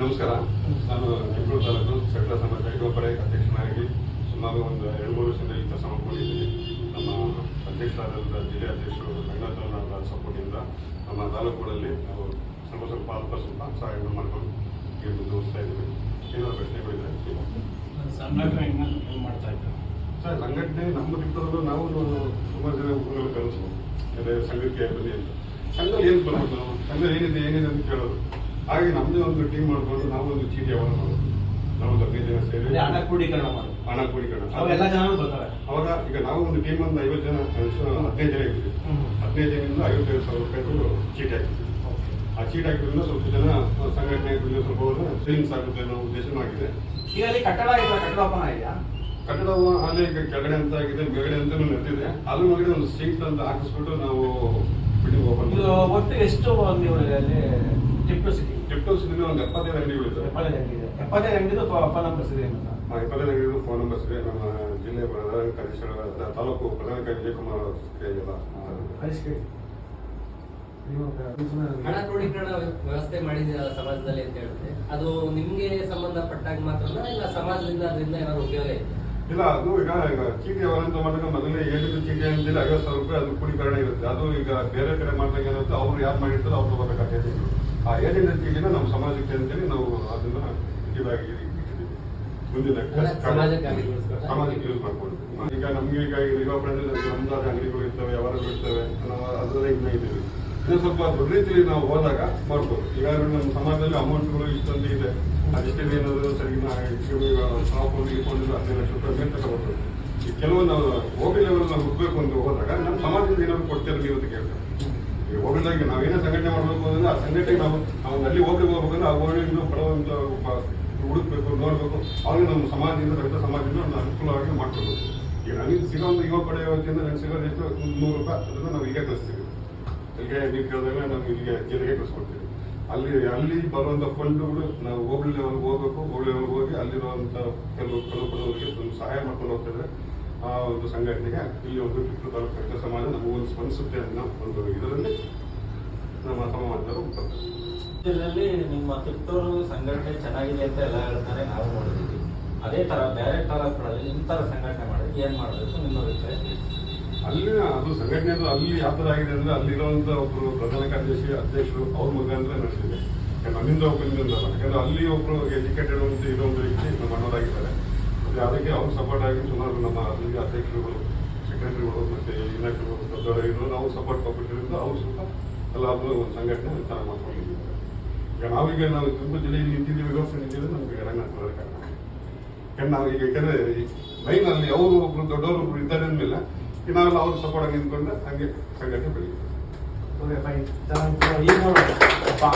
ನಮಸ್ಕಾರ. ನಾನು ಬೆಂಗಳೂರು ತಾಲೂಕು ಸಕಲ ಸಮಾಜ ಕಡೆ ಅಧ್ಯಕ್ಷನಾಗಿ ಸುಮಾರು ಒಂದು ಎರಡು ಮೂರು ವರ್ಷದಿಂದ ಈ ಕೆಲಸ ಮಾಡ್ಕೊಂಡಿದ್ದೀನಿ ನಮ್ಮ ಅಧ್ಯಕ್ಷರಾದಂಥ ಜಿಲ್ಲೆ ಅಧ್ಯಕ್ಷರು ರಂಗನಾಥ್ ಸಪೋರ್ಟಿಂದ ನಮ್ಮ ತಾಲೂಕುಗಳಲ್ಲಿ ನಾವು ಸ್ವಲ್ಪ ಸ್ವಲ್ಪ ಅಲ್ಪ ಸ್ವಲ್ಪ ಸಹಾಯವನ್ನು ಮಾಡ್ಕೊಂಡು ಮುಂದುವರಿಸ್ತಾ ಇದ್ದೀವಿ. ಏನಾದರೂ ಪ್ರಶ್ನೆಗಳಿದ್ರೆ ಮಾಡ್ತಾ ಇದ್ದಾರೆ? ಸರ್ ಸಂಘಟನೆ ನಮ್ಮ ದಿಕ್ಕದಲ್ಲೂ ನಾವು ಸುಮಾರು ಜನ ಹುಡುಗರು ಕಲಿಸ್ಬೋದು ಅದೇ ಸಂಘಕ್ಕೆ ಬನ್ನಿ ಅಂತ. ಸಂಘದಲ್ಲಿ ಏನು ಬರ್ಬೋದು ನಾವು? ಸಂಘ ಏನಿದೆ ಏನಿದೆ ಅಂತ ಕೇಳೋದು. ಹಾಗೆ ನಮ್ಮದೇ ಒಂದು ಟೀಮ್ ಮಾಡ್ಕೊಂಡು ನಾವು ಒಂದು ಚೀಟಿ ಯಾವಾಗ ಮಾಡೋದು? ನಾವು ಒಂದು ಹದಿನೈದು ಜನ ಸೇರಿ? ಹಣ ಕ್ರೋಢೀಕರಣ ಮಾಡೋದು. ಹಣ ಕೂಡಿಕೊಂಡು ಅವೆಲ್ಲ ಜನ ಬರ್ತಾರೆ. ಅವಾಗ ಈಗ ನಾವು ಒಂದು ಟೀಮ್ ಒಂದು ಐವತ್ತು ಜನ ಹದಿನೈದು ಜನ ಇದ್ದೀವಿ. ಹದಿನೈದು ಜನದಿಂದ ಐವತ್ತೈದು ಸಾವಿರ ರೂಪಾಯಿ ಚೀಟಿ ಹಾಕಿದ್ವಿ ಆ ಚೀಟಿ ಹಾಕಿದ್ರಿಂದ ಸ್ವಲ್ಪ ಜನ ಸಂಘಟನೆ ಸ್ವಲ್ಪ ಸೇವಿಂಗ್ಸ್ ಆಗುತ್ತೆ ಅನ್ನೋ ಉದ್ದೇಶವಾಗಿದೆ ಈಗ ಅಲ್ಲಿ ಕಟ್ಟಡ ಇಲ್ಲ ಕಟ್ಟಡ ಓಪನ್ ಆಗಿದೆಯಾ? ಕಟ್ಟಡ ಅಲ್ಲೇ ಈಗ ಕೆಳಗಡೆ ಅಂತ ಆಗಿದೆ ಮೇಲ್ಗಡೆ ಅಂತ ನಡೆದಿದೆ. ಅದ್ರ ಒಳಗಡೆ ಒಂದು ಸಿಂಕ್ ಅಂತ ಹಾಕಿಸ್ಬಿಟ್ಟು ನಾವು ಬಿಲ್ಡಿಂಗ್ ಓಪನ್ ಇದು ಒಟ್ಟು ಎಷ್ಟು ನೀವು ಅಲ್ಲಿ ಟಿಪ್ಪು ಸಿಟಿ ಟಿಪ್ಟೋ ಸಿಟಿಲಿ ಒಂದು ಎಪ್ಪತ್ತೈದು ಅಂಗಡಿಗಳಿದ್ದಾವೆ ಎಪ್ಪತ್ತೈದು ಅಂಗಡಿ ಇದೆ. ಎಪ್ಪತ್ತೈದು ಅಂಗಡಿದು ಫೋನ್ ನಂಬರ್ಸ್ ಇದೆ ಅಂತ ಎಪ್ಪತ್ತೈದು ಅಂಗಡಿದು ಫೋನ್ ನಂಬರ್ಸ್ ಇದೆ ನಮ್ಮ ಜಿಲ್ಲೆ ಪ್ರಧಾನ ಕಾರ್ಯದರ್ಶಿ ತಾಲೂಕು ಪ್ರಧಾನ ಕಾರ್ಯ ವಿಜಯಕುಮಾರ್ ಕೈಗೆಲ್ಲ ಕಳಿಸ್ಕೊಡಿ ನೀವು ಹಣ ಕ್ರೋಢೀಕರಣ ವ್ಯವಸ್ಥೆ ಮಾಡಿದ ಸಮಾಜದಲ್ಲಿ ಅಂತ ಹೇಳಿದ್ರೆ ಅದು ನಿಮಗೆ ಸಂಬಂಧಪಟ್ಟಾಗ ಮಾತ್ರ ಇಲ್ಲ ಸಮಾಜದಿಂದ ಅದರಿಂದ ಏನಾದ್ರು ಉಪಯೋಗ ಇದೆ? ಇಲ್ಲ ಅದು ಈಗ ಈಗ ಚೀಟಿ ಅವರಂತ ಮಾಡಿದಾಗ ಮೊದಲೇ ಏನಿದ್ರು ಚೀಟಿ ಅಂದಿಲ್ಲ ಐವತ್ತು ಸಾವಿರ ರೂಪಾಯಿ ಅದು ಕೂಡಿಕರಣ ಇರುತ್ತೆ. ಅದು ಈಗ ಬೇರೆ ಕಡೆ ಮಾಡಿದಾಗ ಏನಾಗುತ್ತೆ ಅವ್ರು ಯಾರು ಮಾಡಿರ್ತಾರೋ ಅವ್ರು ತಗೋಬೇಕಾದ ಏಜೆಂಟ್ ಆ ಏಜೆಂಟ್ ಚೀಟಿನ ನಮ್ಮ ಸಮಾಜಕ್ಕೆ ಅಂತೇಳಿ ನಾವು ಅದನ್ನ ಇದಾಗಿ ಮುಂದಿನ. ಸಮಾಜಕ್ಕೆ ಯೂಸ್ ಮಾಡ್ಕೊಂಡು ಈಗ ನಮ್ಗೆ ಈಗ ಪ್ರದೇಶದಲ್ಲಿ ನಮ್ದಾದ ಅಂಗಡಿಗಳು ಇರ್ತವೆ ವ್ಯವಹಾರಗಳು ಇರ್ತವೆ ನಾವು ಅದರ ಇನ್ನ ಇದ್ದೀವಿ. ಇನ್ನು ಸ್ವಲ್ಪ ದೊಡ್ಡ ರೀತಿಯಲ್ಲಿ ನಾವು ಹೋದಾಗ ಮಾಡ್ಬೋದು. ಈಗ ನಮ್ಮ ಸಮಾಜದಲ್ಲಿ ಅಮೌಂಟ್ಗಳು ಇಷ್ಟೊಂದು ಇದೆ. ಅದಕ್ಕೆ ಏನಾದರೂ ಸರಿ ನಾವು ಒಂದು ಇಟ್ಕೊಂಡಿದ್ದು ಹದಿನೈದು ಈ ಅವರು ಹೋಗಿ ಲೆವೆಲ್ ನಾವು ಹುಡ್ಬೇಕು ಅಂತ ಹೋದಾಗ ನಮ್ಮ ಸಮಾಜದಿಂದ ಏನಾದ್ರು ಕೊಡ್ತೀರ ನೀವು ಅಂತ ಕೇಳ್ತಾರೆ. ಈಗ ಹೋಗಿದಾಗ ನಾವೇನೇ ಸಂಘಟನೆ ಮಾಡಬೇಕು ಅಂದ್ರೆ ಆ ಸಂಘಟನೆ ನಾವು ನಾವು ಅಲ್ಲಿ ಹೋಗಿ ಹೋಗ್ಬೇಕಂದ್ರೆ ಆ ಹೋಗಿಂದ ಬಡವಂತ ಹುಡುಕ್ಬೇಕು, ನೋಡ್ಬೇಕು. ಅವ್ರಿಗೆ ನಮ್ಮ ಸಮಾಜದಿಂದ, ರೈತ ಸಮಾಜದಿಂದ ಒಂದು ಅನುಕೂಲವಾಗಿ ಮಾಡ್ಕೊಳ್ಬೇಕು. ಈಗ ನನಗೆ ಸಿಗೋ ಒಂದು ಯುವ ಪಡೆ ಯೋಜನೆ ನನಗೆ ಸಿಗೋದು ಎಷ್ಟು? ನೂರು ರೂಪಾಯಿ ಅದನ್ನು ನಾವು ಈಗ ಕಳಿಸ್ತೀವಿ. ಇಲ್ಲಿಗೆ ನೀವು ಕೇಳಿದಾಗ ನಾವು ಇಲ್ಲಿಗೆ ಜಿಲ್ಲೆಗೆ ಕಳಿಸ್ಕೊಡ್ತೀವಿ. ಅಲ್ಲಿ ಅಲ್ಲಿ ಬರುವಂಥ ಫಂಡ್ಗಳು ನಾವು ಹೋಬಳಿ ಲೆವೆಲ್ಗೆ ಹೋಗ್ಬೇಕು ಹೋಬಳಿ ಲೆವೆಲ್ಗೆ ಹೋಗಿ ಅಲ್ಲಿರುವಂಥ ಕೆಲವು ಕೆಲವು ಕೆಲವರಿಗೆ ಸಹಾಯ ಮಾಡ್ಕೊಂಡು ಹೋಗ್ತಿದ್ರೆ ಆ ಒಂದು ಸಂಘಟನೆಗೆ ಈ ಒಂದು ಕಿತ್ತು ತಾಲೂಕು ರೈತ ಸಮಾಜ ನಮಗೊಂದು ಸ್ಪಂದಿಸುತ್ತೆ ಅನ್ನೋ ಒಂದು ಇದರಲ್ಲಿ ನಮ್ಮ ಸಮಾಜದವರು ಇದರಲ್ಲಿ ನಿಮ್ಮ ತಿಪ್ಟೂರು ಸಂಘಟನೆ ಚೆನ್ನಾಗಿದೆ ಅಂತ ಎಲ್ಲ ಹೇಳ್ತಾರೆ ನಾವು ನೋಡಿದ್ದೀವಿ. ಅದೇ ಥರ ಬೇರೆ ತಾಲೂಕುಗಳಲ್ಲಿ ನಿಮ್ಮ ತರ ಸಂಘಟನೆ ಮಾಡಿದ್ರೆ ಏನು ಮಾಡಬೇಕು ನಿಮ್ಮ ಅಭಿಪ್ರಾಯ? ಅಲ್ಲಿ ಅದು ಸಂಘಟನೆ ಅದು ಅಲ್ಲಿ ಯಾವ ಥರ ಆಗಿದೆ ಅಂದ್ರೆ ಅಲ್ಲಿರುವಂಥ ಒಬ್ಬರು ಪ್ರಧಾನ ಕಾರ್ಯದರ್ಶಿ ಅಧ್ಯಕ್ಷರು ಅವ್ರ ಮುಖಾಂತರ ನಡೆಸಿದೆ. ನಮ್ಮಿಂದ ಒಬ್ಬರಿಂದ ಯಾಕಂದ್ರೆ ಅಲ್ಲಿ ಒಬ್ಬರು ಎಜುಕೇಟೆಡ್ ಒಂದು ವ್ಯಕ್ತಿ ನಮ್ಮ ಮತ್ತೆ ಅದಕ್ಕೆ ಅವ್ರು ಸಪೋರ್ಟ್ ಆಗಿ ಸುಮಾರು ನಮ್ಮ ಅಲ್ಲಿ ಅಧ್ಯಕ್ಷರುಗಳು ಸೆಕ್ರೆಟರಿಗಳು ಮತ್ತೆ ಇಲಾಖೆಗಳು ದೊಡ್ಡವರು ನಾವು ಸಪೋರ್ಟ್ ಕೊಟ್ಟಿರೋದ್ರಿಂದ ಅವ್ರು ಸ್ವಲ್ಪ ಎಲ್ಲಾದ್ರೂ ಒಂದು ಸಂಘಟನೆ ಚೆನ್ನಾಗಿ ಮಾಡ್ಕೊಂಡಿದ್ದಾರೆ ಈಗ ನಾವೀಗ ನಾವು ತುಂಬ ಜಿಲ್ಲೆಯಲ್ಲಿ ನಿಂತಿದ್ದೀವಿ, ವ್ಯವಸ್ಥೆ ನಿಂತಿದ್ರೆ ನಮಗೆ ರಂಗನಾಥ್ ಕಾರಣ. ಯಾಕಂದ್ರೆ ನಾವು ಈಗ ಯಾಕಂದರೆ ಲೈನ್ ಅಲ್ಲಿ ಅವರು ಒಬ್ಬರು ದೊಡ್ಡವರು ಒಬ್ಬರು ಇದ್ದಾರೆ ಅಂದಮೇಲೆ ನಾವೆಲ್ಲ ಅವ್ರ ಸಪೋರ್ಟ್ ಆಗಿ ನಿಂತ್ಕೊಂಡ್ರೆ ಹಂಗೆ ಸಂಘಟನೆ ಬೆಳೀತದೆ.